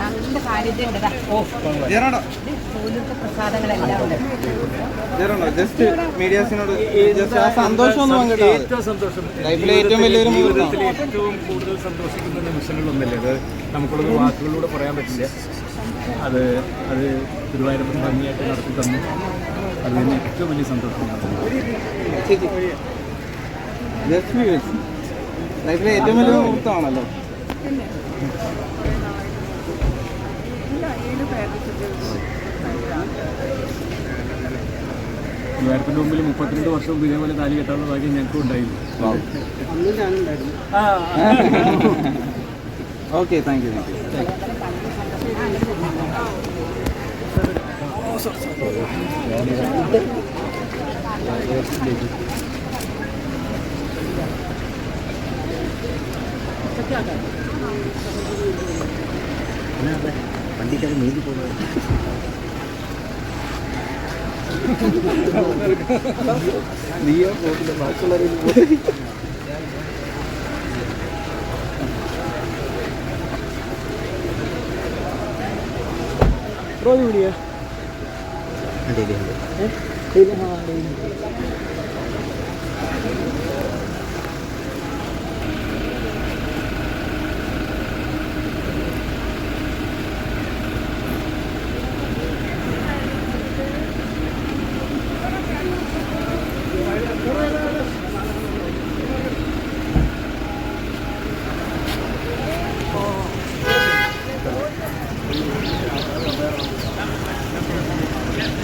നല്ല കാര്യത്തിലുണ്ടതാ പോലത്തെ പ്രസാദങ്ങളെല്ലാം ഉണ്ട് ജസ്റ്റ് മീഡിയാസിനോട് സന്തോഷം ഏറ്റവും സന്തോഷം. ലൈഫിലെ ഏറ്റവും വലിയൊരു ജീവിതത്തിൽ ഏറ്റവും കൂടുതൽ സന്തോഷിക്കുന്ന നിമിഷങ്ങളൊന്നല്ലേ അത് നമുക്കുള്ളത് വാക്കുകളിലൂടെ പറയാൻ പറ്റില്ല. അത് അത് ഗുരുവായൂരപ്പൻ ഭംഗിയായിട്ട് നടത്തി തന്നു. അത് തന്നെ ഏറ്റവും വലിയ സന്തോഷമാണ് ജസ്റ്റ് വ്യൂവേഴ്സ് ലൈഫിലെ ഏറ്റവും വലിയ മുഹൂർത്തമാണല്ലോ ഗുരുവായൂരപ്പന്റെ മുമ്പിൽ മുപ്പത്തിരണ്ട് വർഷം മുമ്പ് ഇതേപോലെ താലി കെട്ടാത്ത ഭാഗ്യം ഞങ്ങൾക്കും ഉണ്ടായിരുന്നു okay thank you thank you നീയോ പോകില്ല ബാക്കിയുള്ളവരും പോയി road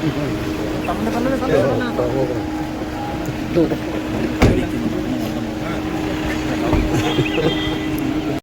Tama na, tama na, tama na. Tama na.